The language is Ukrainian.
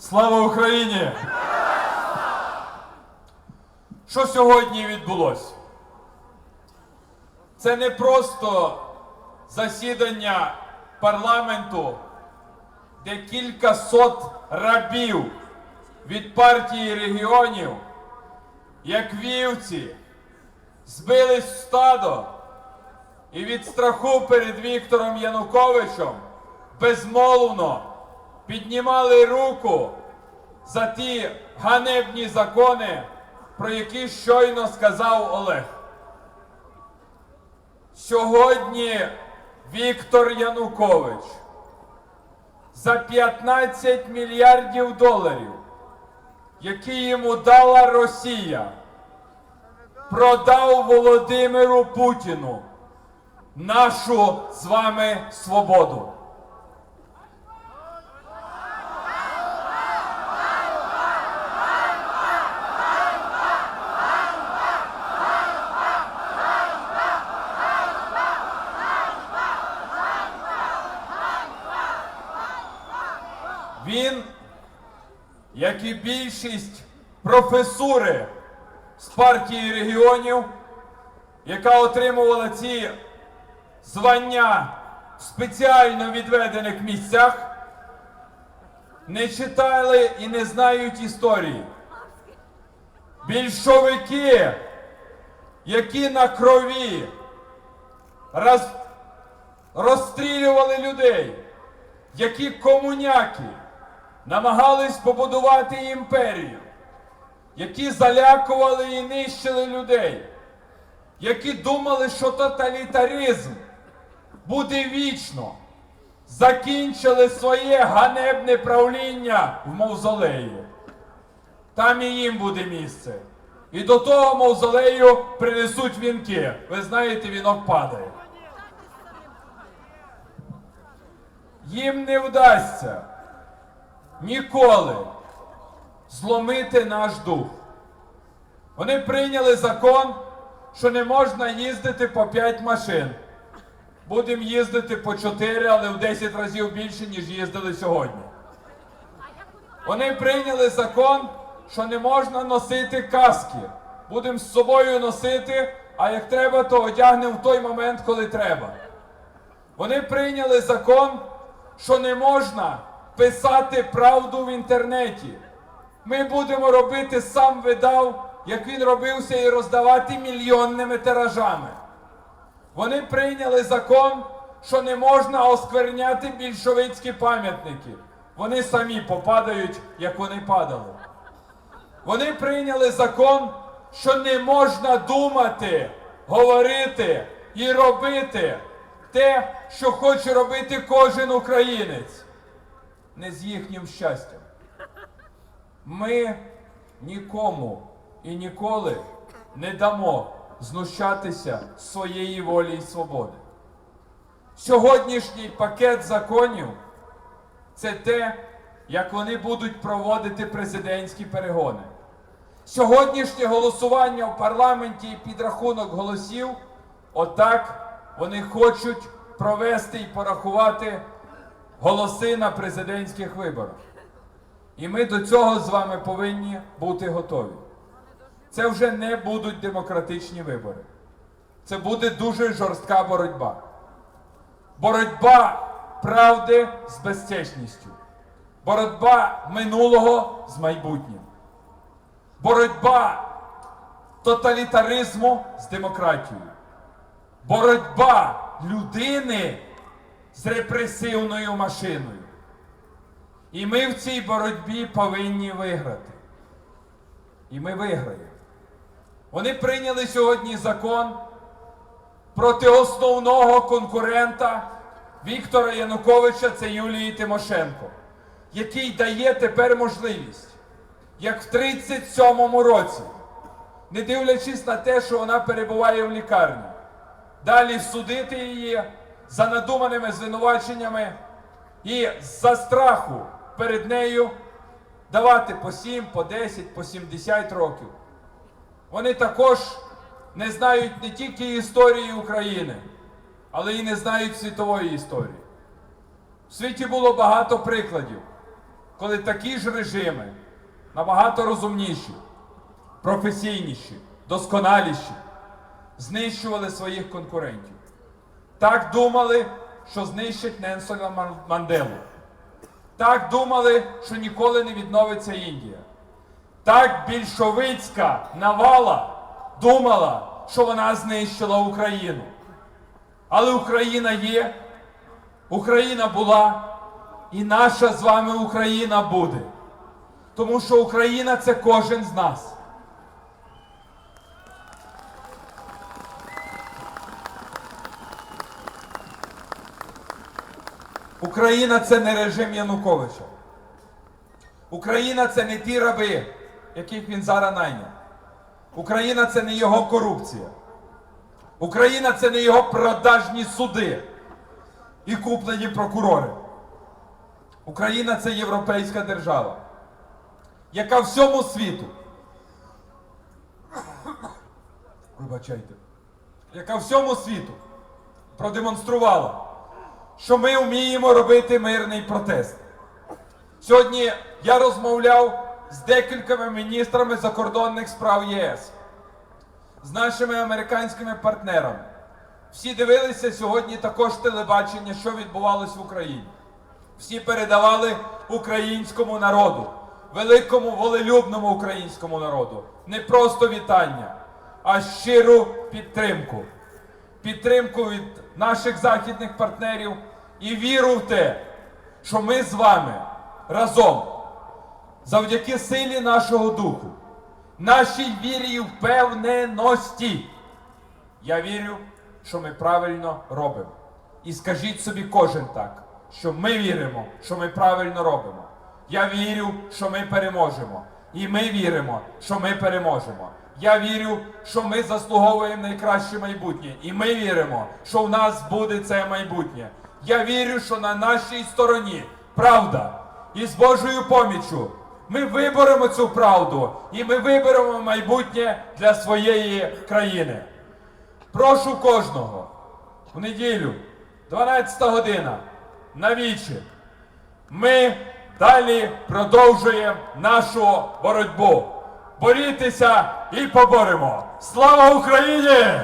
Слава Україні! Що сьогодні відбулося? Це не просто засідання парламенту, де кілька сот рабів від партії регіонів, як вівці, збились в стадо і від страху перед Віктором Януковичем безмолвно піднімали руку за ті ганебні закони, про які щойно сказав Олег. Сьогодні Віктор Янукович за 15 мільярдів доларів, які йому дала Росія, продав Володимиру Путіну нашу з вами свободу. Він, як і більшість професури з партії регіонів, яка отримувала ці звання в спеціально відведених місцях, не читали і не знають історії. Більшовики, які на крові роз... розстрілювали людей, які комуняки намагались побудувати імперію, які залякували і нищили людей, які думали, що тоталітаризм буде вічно, закінчили своє ганебне правління в мавзолеї. Там і їм буде місце. І до того мавзолею принесуть вінки. Ви знаєте, вінок падає. Їм не вдасться ніколи зломити наш дух. Вони прийняли закон, що не можна їздити по 5 машин. Будемо їздити по 4, але в 10 разів більше, ніж їздили сьогодні. Вони прийняли закон, що не можна носити каски. Будемо з собою носити, а як треба, то одягнемо в той момент, коли треба. Вони прийняли закон, що не можна писати правду в інтернеті. Ми будемо робити сам видав, як він робився, і роздавати мільйонними тиражами. Вони прийняли закон, що не можна оскверняти більшовицькі пам'ятники. Вони самі попадають, як вони падали. Вони прийняли закон, що не можна думати, говорити і робити те, що хоче робити кожен українець, не з їхнім щастям. Ми нікому і ніколи не дамо знущатися своєї волі і свободи. Сьогоднішній пакет законів це те, як вони будуть проводити президентські перегони. Сьогоднішнє голосування в парламенті і підрахунок голосів, отак вони хочуть провести і порахувати голоси на президентських виборах. І ми до цього з вами повинні бути готові. Це вже не будуть демократичні вибори. Це буде дуже жорстка боротьба. Боротьба правди з безчесністю. Боротьба минулого з майбутнім. Боротьба тоталітаризму з демократією. Боротьба людини з репресивною машиною. І ми в цій боротьбі повинні виграти. І ми виграємо. Вони прийняли сьогодні закон проти основного конкурента Віктора Януковича, це Юлії Тимошенко, який дає тепер можливість, як в 37-му році, не дивлячись на те, що вона перебуває в лікарні, далі судити її за надуманими звинуваченнями і за страху перед нею давати по 7, по 10, по 70 років. Вони також не знають не тільки історії України, але й не знають світової історії. В світі було багато прикладів, коли такі ж режими набагато розумніші, професійніші, досконаліші, знищували своїх конкурентів. Так думали, що знищать Ненсона Ман- Манделу. Так думали, що ніколи не відновиться Індія. Так більшовицька навала думала, що вона знищила Україну. Але Україна є, Україна була, і наша з вами Україна буде. Тому що Україна це кожен з нас. Україна це не режим Януковича. Україна це не ті раби, яких він зараз найняв. Україна це не його корупція. Україна це не його продажні суди і куплені прокурори. Україна це європейська держава, яка всьому світу. Вибачайте, яка всьому світу продемонструвала, що ми вміємо робити мирний протест. Сьогодні я розмовляв з декількома міністрами закордонних справ ЄС, з нашими американськими партнерами. Всі дивилися сьогодні також телебачення, що відбувалось в Україні. Всі передавали українському народу, великому волелюбному українському народу не просто вітання, а щиру підтримку. Підтримку від наших західних партнерів і віру в те, що ми з вами разом, завдяки силі нашого духу, нашій вірі і впевненості. Я вірю, що ми правильно робимо. І скажіть собі кожен так, що ми віримо, що ми правильно робимо. Я вірю, що ми переможемо. І ми віримо, що ми переможемо. Я вірю, що ми заслуговуємо найкраще майбутнє. І ми віримо, що в нас буде це майбутнє. Я вірю, що на нашій стороні правда. І з Божою поміччю ми виберемо цю правду і ми виберемо майбутнє для своєї країни. Прошу кожного в неділю, 12 година, на вічі. Ми далі продовжуємо нашу боротьбу. Борітеся і поборемо. Слава Україні!